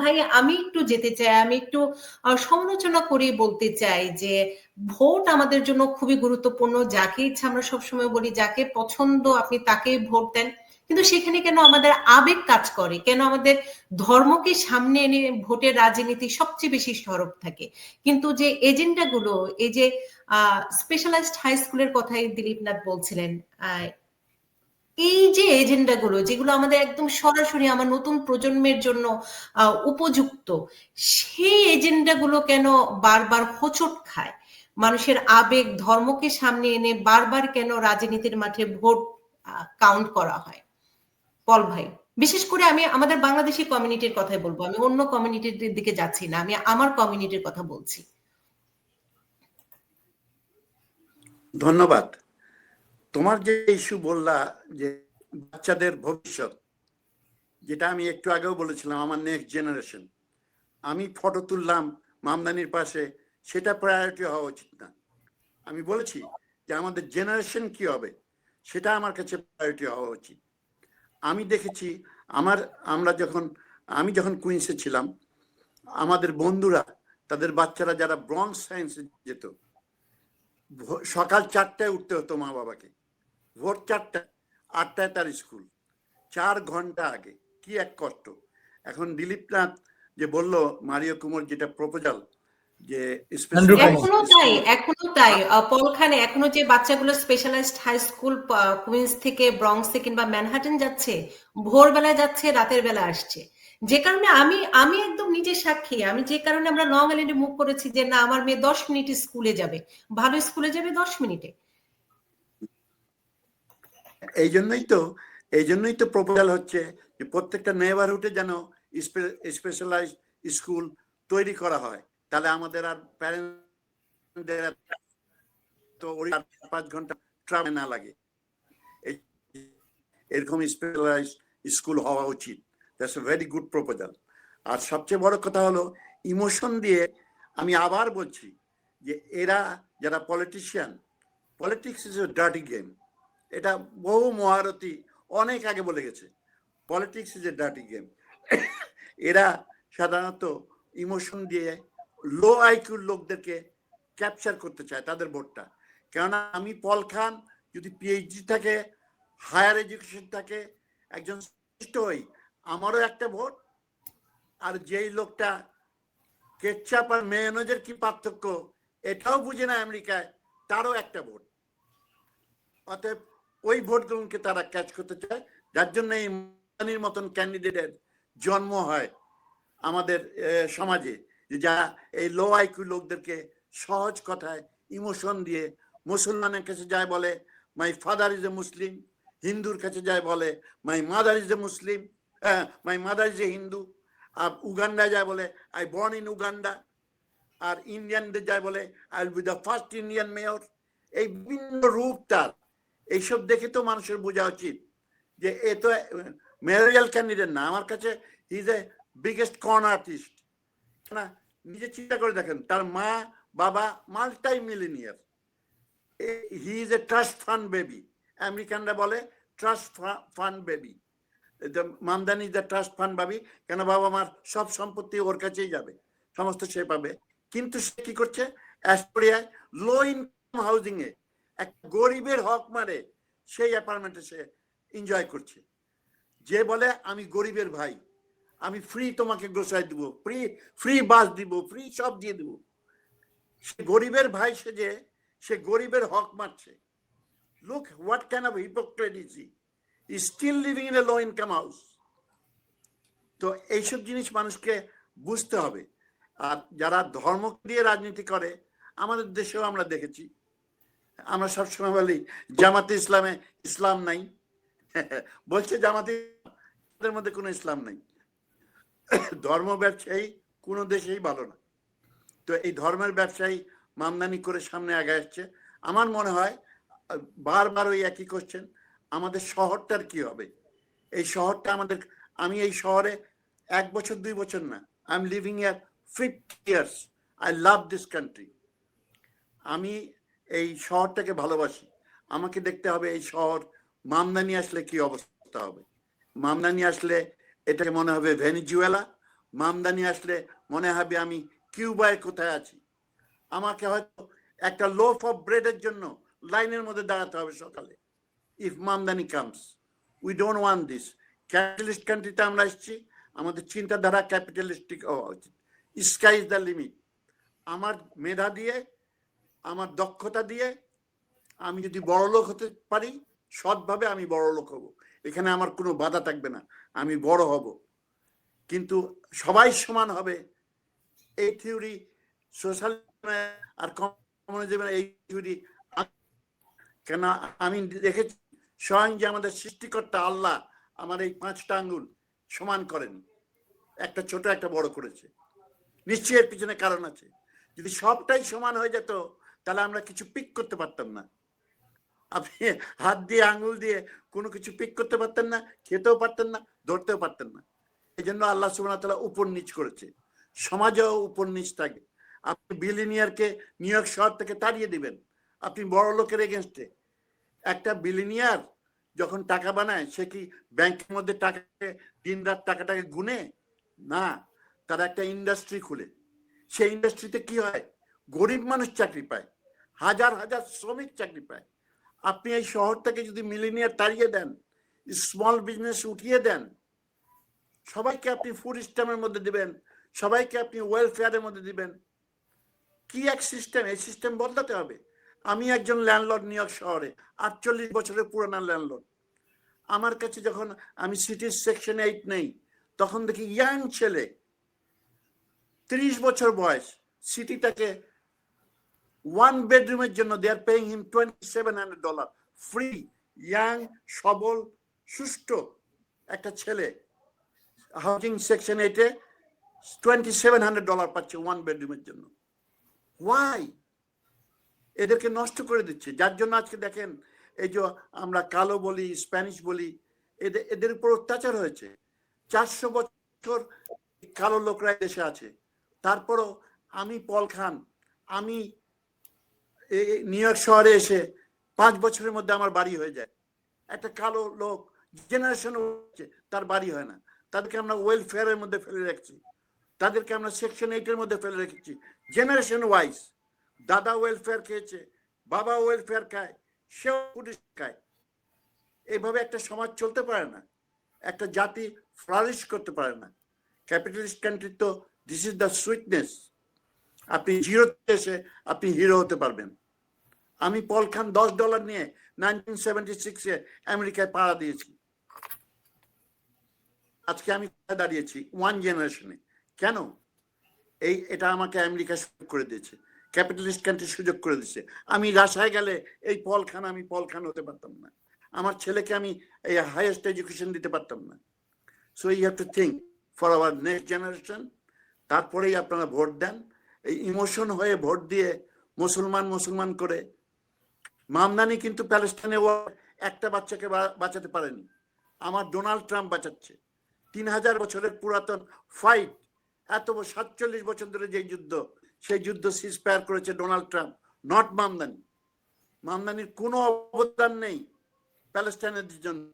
ভাই, আমি একটু যেতে চাই, আমি একটু সমালোচনা করে বলতে চাই যে ভোট আমাদের জন্য খুবই গুরুত্বপূর্ণ, যাকে ইচ্ছা আমরা সবসময় বলি, যাকে পছন্দ আপনি তাকেই ভোট দেন। কিন্তু সেখানে কেন আমাদের আবেগ কাজ করে? কেন আমাদের ধর্মকে সামনে এনে ভোটের রাজনীতি সবচেয়ে বেশি সরব থাকে? কিন্তু যে এজেন্ডা গুলো এই যে স্পেশালাইজড হাই স্কুলের কথাই দিলীপনাথ বলছিলেন এই যে এজেন্ডা গুলো, যেগুলো আমাদের একদম সরাসরি আমার নতুন প্রজন্মের জন্য উপযুক্ত, সেই এজেন্ডা গুলো কেন বারবার হোঁচট খায়? মানুষের আবেগ, ধর্মকে সামনে এনে বারবার কেন রাজনীতির মাঠে ভোট কাউন্ট করা হয়? পল ভাই, বিশেষ করে আমি আমাদের বাংলাদেশি কমিউনিটির কথাই বলব। আমি অন্য কমিউনিটির দিকে যাচ্ছি না, আমি আমার কমিউনিটির কথা বলছি। ধন্যবাদ। তোমার যে ইস্যু বললা যে বাচ্চাদের ভবিষ্যৎ, যেটা আমি একটু আগেও বলেছিলাম, আমার নেক্সট জেনারেশন আমি ফটো তুললাম মামদানির পাশে, সেটা প্রায়োরিটি হওয়া উচিত না। আমি বলেছি যে আমাদের জেনারেশন কি হবে, সেটা আমার কাছে প্রায়োরিটি হওয়া উচিত। আমি দেখেছি আমার, আমরা যখন, আমি যখন কুইন্সে ছিলাম, আমাদের বন্ধুরা, তাদের বাচ্চারা যারা ব্রঞ্জ সায়েন্সে যেত সকাল চারটায় উঠতে হতো মা বাবাকে ভোর চারটায় আটটায় তার স্কুল। চার ঘণ্টা আগে। কি এক কষ্ট। এখন দিলীপ নাথ যে বলল মারিও কুমার যেটা প্রপোজাল যে। এখনও তাই এখনও তাই। পলখানে এখনও যে বাচ্চাগুলো স্পেশালাইজড হাই স্কুল কুইন্স থেকে ব্রংসে কিংবা ম্যানহাটন যাচ্ছে ভোরবেলায় যাচ্ছে রাতের বেলা আসছে। যে কারণে আমি আমি একদম নিজে সাক্ষী। আমি যে কারণে আমরা লং আইল্যান্ডে মুভ করেছি যে না আমার মেয়ে দশ মিনিট স্কুলে যাবে। ভালো স্কুলে যাবে দশ মিনিটে। এই জন্যই তো এই জন্যই তো প্রপোজাল হচ্ছে যে প্রত্যেকটা নেবারহুডে যেন স্পেশালাইজ স্কুল তৈরি করা হয়। তাহলে আমাদের আর প্যারেন্টদের তো পাঁচ ঘণ্টা ট্রাভেল না লাগে। এরকম স্পেশালাইজ স্কুল হওয়া উচিত। That's a very good proposal আর সবচেয়ে বড় কথা হলো ইমোশন দিয়ে আমি আবার বলছি যে এরা যারা politician politics is a dirty game এটা বহু মহারথী অনেক আগে বলে গেছে। Politics is a dirty game এরা সাধারণত ইমোশন দিয়ে লো আইকিউর লোকদেরকে ক্যাপচার করতে চায় তাদের ভোটটা। কেননা আমি পল খান যদি পিএইচডি থাকে হায়ার এডুকেশন থাকে, একজন হই, আমারও একটা ভোট। আর যেই লোকটা কেচাপ আর মেয়নজের কি পার্থক্য, এটাও বুঝে না আমেরিকায়, তারও একটা ভোট। অতএব ওই ভোটগুলোকে তারা ক্যাচ করতে চায়। যার জন্য এই মানির মতন ক্যান্ডিডেটের জন্ম হয় আমাদের সমাজে। যা এই লো আইকিউ লোকদেরকে সহজ কথায় ইমোশন দিয়ে মুসলমানের কাছে যায় বলে মাই ফাদার ইজ এ মুসলিম হিন্দুর কাছে যায় বলে my mother is a Muslim my mother is a Hindu R Uganda যায় বলে আই বর্ন ইন উগান্ডা আর ইন্ডিয়ানদের যায় বলে I will be the first Indian mayor এই বিভিন্ন রূপ তার এইসব দেখে তো মানুষের বোঝা উচিত যে এ তো মেমোরিয়াল ক্যান্ডিডেট না। আমার কাছে is a biggest con artist না, নিজে চিন্তা করে দেখেন, তার মা, বাবা multimillionaire he is a trust fund baby আমেরিকানরা বলে trust fund baby Mamdani the trust fund baby কেন বাবা মার সব সম্পত্তি ওর কাছেই যাবে, সমস্ত সে পাবে। কিন্তু সে কি করছে? অ্যাস্টোরিয়ায় লো ইনকাম হাউজিং এ এক গরিবের হক মারে সেই অ্যাপার্টমেন্টে সে এনজয় করছে। যে বলে, আমি গরিবের ভাই, আমি ফ্রি তোমাকে গ্রোসারি দিব ফ্রি ফ্রি বাস দিব ফ্রি সব দিয়ে দিব। সে গরিবের ভাই সে যে, সে গরিবের হক মারছে। Look what kind of hypocrisy still living in a low income house. তো এইসব জিনিস মানুষকে বুঝতে হবে। আর যারা ধর্ম দিয়ে রাজনীতি করে, আমাদের দেশেও আমরা দেখেছি আমরা সবসময় বলি, জামাতে ইসলামে ইসলাম নাই। বলছে জামাতে মধ্যে কোনো ইসলাম নাই। ধর্ম ব্যবসায়ী কোনো দেশেই ভালো না। তো এই ধর্মের ব্যবসায়ী মামদানি করে সামনে আগে আসছে। আমার মনে হয়, বারবার ওই একই কোশ্চেন আমাদের শহরটার কি হবে? এই শহরটা আমাদের, আমি এই শহরে এক বছর, দুই বছর না I am living year fifty years I love this country আমি এই শহরটাকে ভালোবাসি। আমাকে দেখতে হবে এই শহর। মামদানি আসলে কি অবস্থা হবে? মামদানি আসলে এটাকে মনে হবে ভেনিজুয়েলা। মামদানি আসলে মনে হবে আমি কিউবায় কোথায় আছি। আমাকে হয়তো একটা লোফ অফ ব্রেডের জন্য লাইনের মধ্যে দাঁড়াতে হবে সকালে। If Mamdani comes we don't want this capitalist কান্ট্রিতে আমরা এসেছি। আমাদের চিন্তাধারা ক্যাপিটালিস্টিক হওয়া উচিত স্কাই ইজ দ্য লিমিট আমার মেধা দিয়ে আমার দক্ষতা দিয়ে আমি যদি বড় লোক হতে পারি, সৎভাবে আমি বড় লোক হব। এখানে আমার কোনো বাধা থাকবে না, আমি বড় হব। কিন্তু সবাই সমান হবে। এই থিওরি সোশ্যাল আর কমিউনিজমের এই থিওরি কেন আমি দেখেছি, স্বয়ং যে আমাদের সৃষ্টিকর্তা আল্লাহ আমার এই পাঁচটা আঙ্গুল সমান করেন। একটা ছোট, একটা বড় করেছে। নিশ্চয়ই এর পিছনে কারণ আছে। যদি সবটাই সমান হয়ে যেত তাহলে আমরা কিছু পিক করতে পারতাম না। আপনি হাত দিয়ে, আঙুল দিয়ে কোনো কিছু পিক করতে পারতেন না, খেতেও পারতেন না, ধরতেও পারতেন না। এই জন্য আল্লাহ সুবহানাহু তালা উপর নিচ করেছে। সমাজেও উপর নিচ থাকে। আপনি বিলিনিয়ারকে নিউ ইয়র্ক শহর থেকে তাড়িয়ে দিবেন। আপনি বড় লোকের এগেনস্টে একটা বিলিনিয়ার যখন টাকা বানায়, সে কি ব্যাংকের মধ্যে টাকাকে দিন রাত টাকাটাকে গুনে? না। তারা একটা ইন্ডাস্ট্রি খুলে। সেই ইন্ডাস্ট্রিতে কি হয়? গরিব মানুষ চাকরি পায়। হাজার হাজার শ্রমিক চাকরি পায়। আপনি এই শহর থেকে যদি মিলিনিয়ার তাড়িয়ে দেন স্মল বিজনেস উঠিয়ে দেন, সবাইকে আপনি ফুড স্ট্যাম্পের মধ্যে দিবেন, সবাইকে আপনি ওয়েলফেয়ারের মধ্যে দিবেন, কি এক সিস্টেম এই সিস্টেম বদলাতে হবে। আমি একজন ল্যান্ডলর্ড নিউ ইয়র্ক শহরে, আটচল্লিশ বছরের পুরানা ল্যান্ডলর্ড আমার কাছে যখন আমি সিটির সেকশন এইট নেই, তখন দেখি ইয়াং ছেলে, ত্রিশ বছর বয়স সিটিটাকে ওয়ান বেডরুমের জন্য they are paying him twenty seven hundred dollar free young সবল, সুষ্ঠু একটা ছেলে। হাউজিং সেকশন এইটে টোয়েন্টি সেভেন হান্ড্রেড ডলার পাচ্ছে ওয়ান বেডরুমের জন্য। ওয়াই এদেরকে নষ্ট করে দিচ্ছে। যার জন্য আজকে দেখেন, এই যে আমরা কালো বলি স্প্যানিশ বলি এদের এদের উপর অত্যাচার হয়েছে। চারশো বছর কালো লোকরা দেশে আছে। তারপরও আমি, পল খান, আমি নিউ ইয়র্ক শহরে এসে পাঁচ বছরের মধ্যে আমার বাড়ি হয়ে যায়। একটা কালো লোক জেনারেশন হচ্ছে, তার বাড়ি হয় না। তাদেরকে আমরা ওয়েলফেয়ারের মধ্যে ফেলে রাখছি। তাদেরকে আমরা সেকশন এইটের মধ্যে ফেলে রেখেছি। জেনারেশন ওয়াইজ দাদা ওয়েলফেয়ার খেয়েছে, বাবা ওয়েলফেয়ার খায়, সেও পুলিশ খায়। এইভাবে একটা সমাজ চলতে পারে না। একটা জাতি ফ্লারিশ করতে পারে না। ক্যাপিটালিস্ট কান্ট্রি তো দিস ইজ দ্য সুইটনেস আপনি জিরোতে এসে আপনি হিরো হতে পারবেন। আমি পল খান দশ ডলার নিয়ে নাইনটিন সেভেন্টি সিক্সে আমেরিকায় পাড়া দিয়েছি। আজকে আমি দাঁড়িয়েছি ওয়ান জেনারেশনে কেন? এই, এটা আমাকে আমেরিকা সুযোগ করে দিয়েছে। ক্যাপিটালিস্ট কান্ট্রি সুযোগ করে দিয়েছে। আমি রাশায় গেলে এই পল খান, আমি পল খান হতে পারতাম না। আমার ছেলেকে আমি এই হাইয়েস্ট এডুকেশন দিতে পারতাম না। So you have to think for our next generation তারপরেই আপনারা ভোট দেন। এই ইমোশন হয়ে ভোট দিয়ে মুসলমান মুসলমান করে। মামদানি কিন্তু প্যালেস্টাইনে একটা বাচ্চাকে বাঁচাতে পারেনি। আমার ডোনাল্ড ট্রাম্প বাঁচাচ্ছে। তিন হাজার বছরের পুরাতন ফাইট এত সাতচল্লিশ বছর ধরে যে যুদ্ধ, সেই যুদ্ধ সিজ ফায়ার করেছে ডোনাল্ড ট্রাম্প নট মামদানি। মামদানির কোনো অবদান নেই প্যালেস্টাইনের জন্য।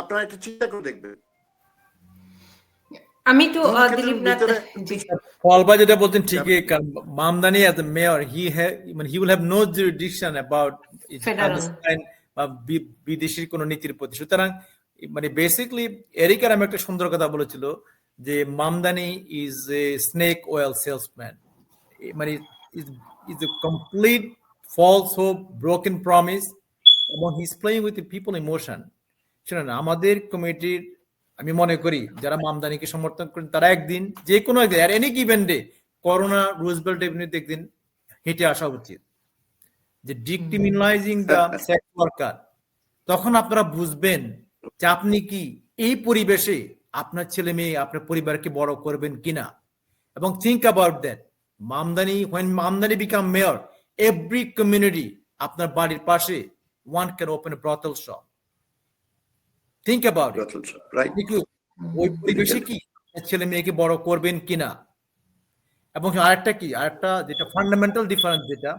আপনারা একটু চিন্তা করে দেখবেন। আমি যেটা বলছেন ঠিকই কারণ Mamdani as a mayor he মানে he will have no jurisdiction about Palestine বা বিদেশির কোন নীতির প্রতি। সুতরাং মানে বেসিকলি এরিকার আমি একটা সুন্দর কথা বলেছিল যে Mamdani is a snake oil salesman মানে is a complete false hope broken promise এবং he is playing with people emotion শুনুন আমাদের কমিটির আমি মনে করি যারা মামদানিকে সমর্থন করেন তারা একদিন যে কোনো একদিন আর any given day Corona Roosevelt এভিনিউতে একদিন হেঁটে আসা উচিত। যে ডিক্রিমিনালাইজিং দ্য সেক্স ওয়ার্কার তখন আপনারা বুঝবেন যে আপনি কি এই পরিবেশে আপনার ছেলে মেয়ে আপনার পরিবারকে বড় করবেন কিনা? এবং think about that Mamdani when Mamdani become mayor every community আপনার বাড়ির পাশে one can open brothel shop think about ওই পরিবেশে কি ছেলে মেয়েকে বড় করবেন কিনা এবং আরেকটা কি? আরেকটা যেটা ফান্ডামেন্টাল ডিফারেন্স যেটা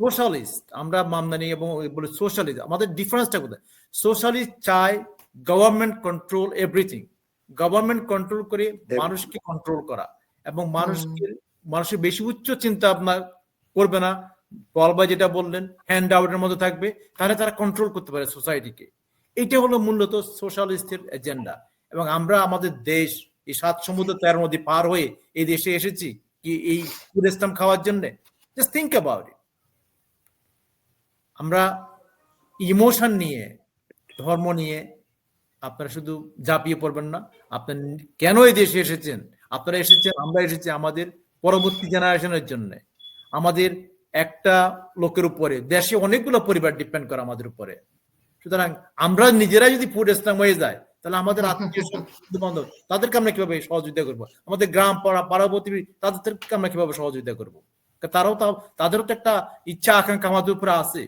সোশ্যালিস্ট আমরা মামদানি এবং বলি সোশ্যালিস্ট আমাদের ডিফারেন্সটা কোথায়? সোশ্যালিস্ট চায় government control everything government control করে মানুষকে কন্ট্রোল করা এবং মানুষকে মানুষের বেশি উচ্চ চিন্তা আপনার করবে না। পলবা যেটা বললেন হ্যান্ড আউটের মধ্যে থাকবে তাহলে তারা কন্ট্রোল করতে পারে সোসাইটিকে এইটা হলো মূলত সোশ্যালিস্টের এজেন্ডা এবং আমরা আমাদের দেশ, এই সাত সমুদ্র তেরো নদী পার হয়ে এই দেশে এসেছি কি এই ইসলাম খাওয়ার জন্য? জাস্ট থিঙ্ক অ্যাবাউট ইট আমরা ইমোশন নিয়ে, ধর্ম নিয়ে আপনারা শুধু ঝাঁপিয়ে পড়বেন না, আপনার কেন এই দেশে এসেছেন? আপনারা এসেছেন, আমরা এসেছি আমাদের পরবর্তী জেনারেশনের জন্য। আমাদের একটা লোকের উপরে, দেশে অনেকগুলো পরিবার ডিপেন্ড করে আমাদের উপরে। সুতরাং আমরা নিজেরাই যদি ফুড ইসলাম হয়ে যায় তাহলে আমাদের আত্মীয় বন্ধু বান্ধব তাদেরকে আমরা কীভাবে সহযোগিতা করব? আমাদের গ্রাম পাড়া পাড়াবতী তাদেরকে আমরা কীভাবে সহযোগিতা করব? তারাও তা তাদেরও তো একটা ইচ্ছা আকাঙ্ক্ষা আমাদের উপরে আছে।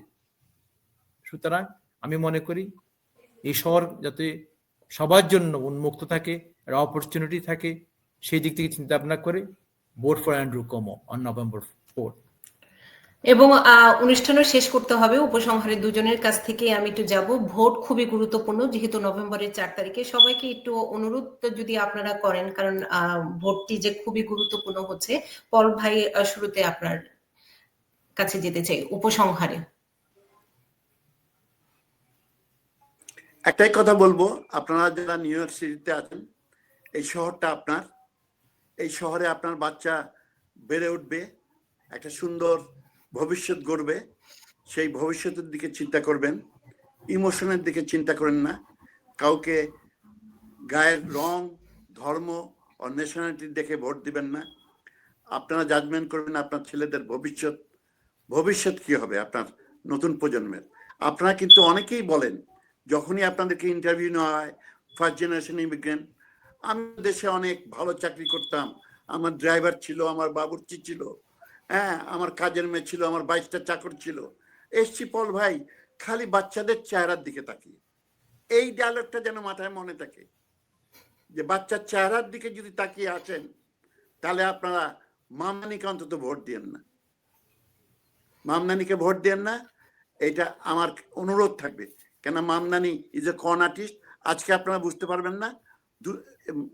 সুতরাং আমি মনে করি এই শহর যাতে সবার জন্য উন্মুক্ত থাকে একটা অপরচুনিটি থাকে সেই দিক থেকে চিন্তা ভাবনা করে vote for Andrew Cuomo on November four এবং অনুষ্ঠানও শেষ করতে হবে। উপসংহারে দুজনের কাছ থেকে আমি একটু যাব। ভোট খুবই গুরুত্বপূর্ণ, যেহেতু নভেম্বরের চার তারিখে। সবাইকে একটু অনুরোধ যদি আপনারা করেন, কারণ ভোটটি যে খুবই গুরুত্বপূর্ণ হচ্ছে, পল ভাই শুরুতে আপনার কাছে যেতে চাই, উপসংহারে। একটাই কথা বলব, আপনারা যারা নিউ ইয়র্ক সিটিতে আছেন, এই শহরটা আপনার। এই শহরে আপনার বাচ্চা বেড়ে উঠবে, একটা সুন্দর ভবিষ্যৎ গড়বে, সেই ভবিষ্যতের দিকে চিন্তা করবেন, ইমোশনের দিকে চিন্তা করেন না, কাউকে গায়ের রং, ধর্ম ও ন্যাশনালিটি দেখে ভোট দিবেন না। আপনারা জাজমেন্ট করবেন আপনার ছেলেদের ভবিষ্যৎ ভবিষ্যৎ কি হবে আপনার নতুন প্রজন্মের। আপনারা কিন্তু অনেকেই বলেন, যখনই আপনাদেরকে ইন্টারভিউ নেওয়া হয় ফার্স্ট জেনারেশন ইমিগ্রেন্ট আমি দেশে অনেক ভালো চাকরি করতাম, আমার ড্রাইভার ছিল, আমার বাবুর্চি ছিল হ্যাঁ আমার কাজের মেয়ে ছিল, আমার বাইশটা চাকর ছিল। এসছি পল ভাই, খালি বাচ্চাদের চেহারার দিকে তাকিয়ে। এই ডায়লগটা যেন মাথায় মনে থাকে যে বাচ্চার চেহারার দিকে যদি তাকিয়ে আছেন তাহলে আপনারা মামনানিকে অন্তত ভোট দিয়েন না। মামনানিকে ভোট দেন না, এটা আমার অনুরোধ থাকবে। কেন মামনানি ইজ এ কন আর্টিস্ট আজকে আপনারা বুঝতে পারবেন না।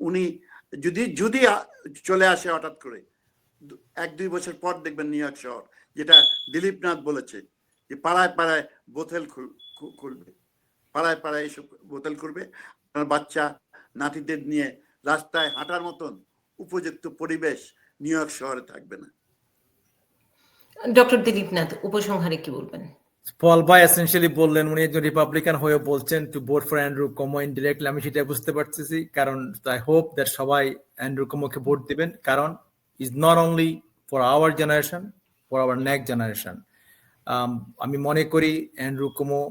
উনি যদি যদি চলে আসে হঠাৎ করে এক দুই বছর পর দেখবেন নিউ ইয়র্ক শহর যেটা দিলীপ নাথ বলেছে যে পাড়ায় পাড়ায় বোতল খুলবে। পাড়ায় পাড়ায় এসব বোতল করবে আপনার বাচ্চা নাতিদের নিয়ে রাস্তায় হাঁটার মতন উপযুক্ত পরিবেশ নিউ ইয়র্ক শহরে থাকবে না। ডক্টর দিলীপ নাথ উপসংহারে কি বলবেন? পল ভাই এসেন্সিয়ালি বললেন উনি একজন রিপাবলিকান হয়ে বলছেন to vote for Andrew Cuomo indirectly আমি সেটা বুঝতে পারতেছি। কারণ আই হোপ দ্যাট সবাই অ্যান্ড্রু কমোকে ভোট দিবেন। কারণ is not only for our generation for our next generation Um, আমি মনে করি Andrew Cuomo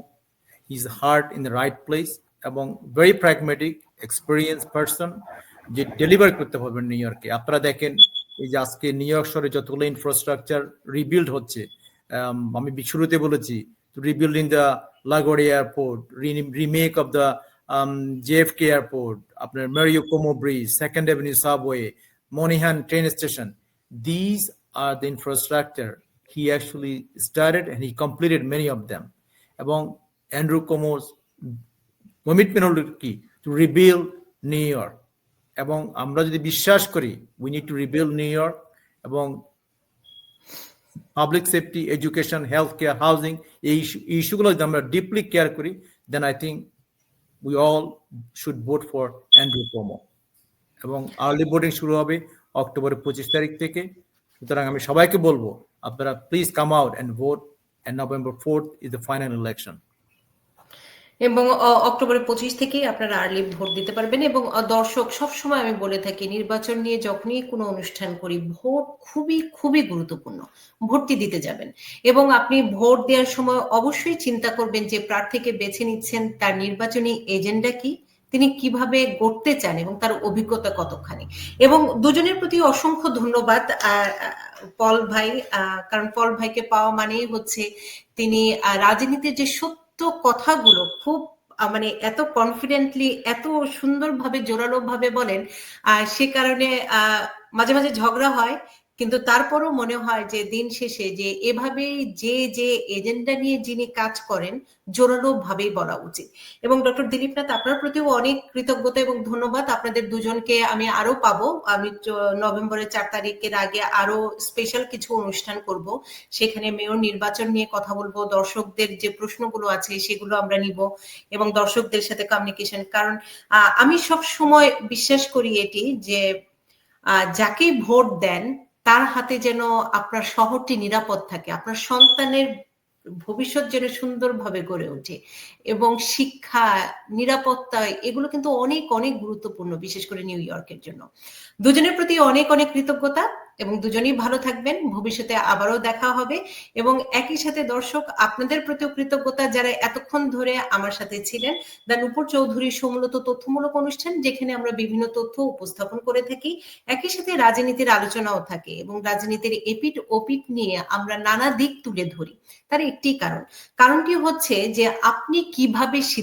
is heart in the right place এবং ভেরি প্র্যাগমেটিক এক্সপিরিয়েন্স পার্সন যে ডেলিভার করতে পারবেন নিউ ইয়র্কে আপনারা দেখেন এই যে আজকে নিউ ইয়র্ক শহরে যতগুলো ইনফ্রাস্ট্রাকচার রিবিল্ড হচ্ছে um, আমি শুরুতে বলেছি rebuilding the LaGuardia airport remake of the JFK airport আপনার Mario Cuomo Bridge Second Avenue Subway Moynihan train station these are the infrastructure he actually started and he completed many of them. এবং Andrew কোমোর commitment হল কি two rebuild New York এবং আমরা যদি বিশ্বাস করি we need to rebuild New York এবং public safety education health care housing এই ইস্যুগুলো যদি আমরা ডিপলি কেয়ার করি then I think we all should vote for Andrew Cuomo এবং আর্লি ভোটিং শুরু হবে অক্টোবরের পঁচিশ তারিখ থেকে। সুতরাং আমি সবাইকে বলব, আপনারা please come out and vote and November fourth is the final election এবং অক্টোবরের পঁচিশ থেকেই আপনারা আর্লি ভোট দিতে পারবেন এবং দর্শক সবসময় আমি বলে থাকি, নির্বাচন নিয়ে যখনই কোনো অনুষ্ঠান করি, ভোট খুবই খুবই গুরুত্বপূর্ণ। ভোটটি দিতে যাবেন। এবং আপনি ভোট দেওয়ার সময় অবশ্যই চিন্তা করবেন যে প্রার্থীকে বেছে নিচ্ছেন, তার নির্বাচনী এজেন্ডা কি তিনি কীভাবে গড়তে চান এবং তার অভিজ্ঞতা কতখানি? এবং দুজনের প্রতি অসংখ্য ধন্যবাদ পল ভাই কারণ পল ভাইকে পাওয়া মানেই হচ্ছে তিনি রাজনীতির যে সত্য কথাগুলো খুব মানে এত কনফিডেন্টলি এত সুন্দরভাবে জোরালো ভাবে বলেন সে কারণে মাঝে মাঝে ঝগড়া হয়। কিন্তু তারপরও মনে হয় যে দিন শেষে যে এভাবে যে যে এজেন্ডা নিয়ে যিনি কাজ করেন জোরালো ভাবেই বলা উচিত। এবং ডক্টর দিলীপ নাথ আপনার প্রতিও অনেক কৃতজ্ঞতা এবং ধন্যবাদ। আপনাদের দুজনকে আমি আরও পাবো। আমি নভেম্বরের চার তারিখের আগে আরও স্পেশাল কিছু অনুষ্ঠান করব। সেখানে মেয়র নির্বাচন নিয়ে কথা বলব। দর্শকদের যে প্রশ্নগুলো আছে সেগুলো আমরা নিব এবং দর্শকদের সাথে কমিউনিকেশন কারণ আমি সব সময় বিশ্বাস করি এটি যে যাকে ভোট দেন তার হাতে যেন আপনার শহরটি নিরাপদ থাকে, আপনার সন্তানের ভবিষ্যৎ যেন সুন্দরভাবে গড়ে ওঠে এবং শিক্ষা, নিরাপত্তা, এগুলো কিন্তু অনেক অনেক গুরুত্বপূর্ণ, বিশেষ করে নিউ ইয়র্কের জন্য। দুজনের প্রতি অনেক অনেক কৃতজ্ঞতা। এবং দুজনেই ভালো থাকবেন। ভবিষ্যতে আবারও দেখা হবে এবং একই সাথে দর্শক, আপনাদের প্রতিও কৃতজ্ঞতা যারা এতক্ষণ ধরে আমার সাথে ছিলেন। দা নূপুর চৌধুরীর সমূলত তথ্যমূলক অনুষ্ঠান যেখানে আমরা বিভিন্ন তথ্য উপস্থাপন করে থাকি। একই সাথে রাজনীতির আলোচনাও থাকে এবং রাজনীতির এপিট ওপিট নিয়ে আমরা নানা দিক তুলে ধরি। তার একটি কারণ। কারণটি হচ্ছে যে আপনি কীভাবে